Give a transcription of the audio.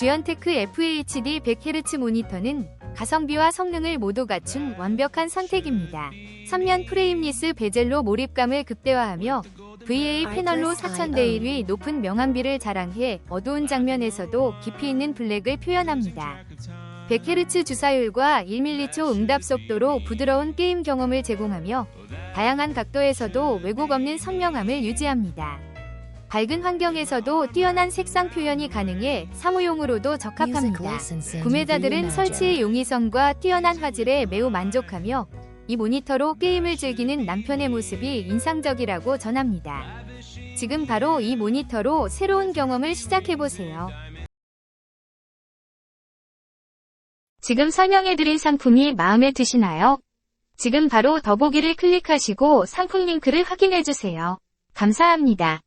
듀언테크 FHD 100Hz 모니터는 가성비와 성능을 모두 갖춘 완벽한 선택입니다. 3면 프레임리스 베젤로 몰입감을 극대화하며 VA 패널로 4000대 1위 높은 명암비를 자랑해 어두운 장면에서도 깊이 있는 블랙을 표현합니다. 100Hz 주사율과 1m초 응답 속도로 부드러운 게임 경험을 제공하며 다양한 각도에서도 왜곡 없는 선명함을 유지합니다. 밝은 환경에서도 뛰어난 색상 표현이 가능해 사무용으로도 적합합니다. 구매자들은 설치의 용이성과 뛰어난 화질에 매우 만족하며 이 모니터로 게임을 즐기는 남편의 모습이 인상적이라고 전합니다. 지금 바로 이 모니터로 새로운 경험을 시작해보세요. 지금 설명해드린 상품이 마음에 드시나요? 지금 바로 더보기를 클릭하시고 상품 링크를 확인해주세요. 감사합니다.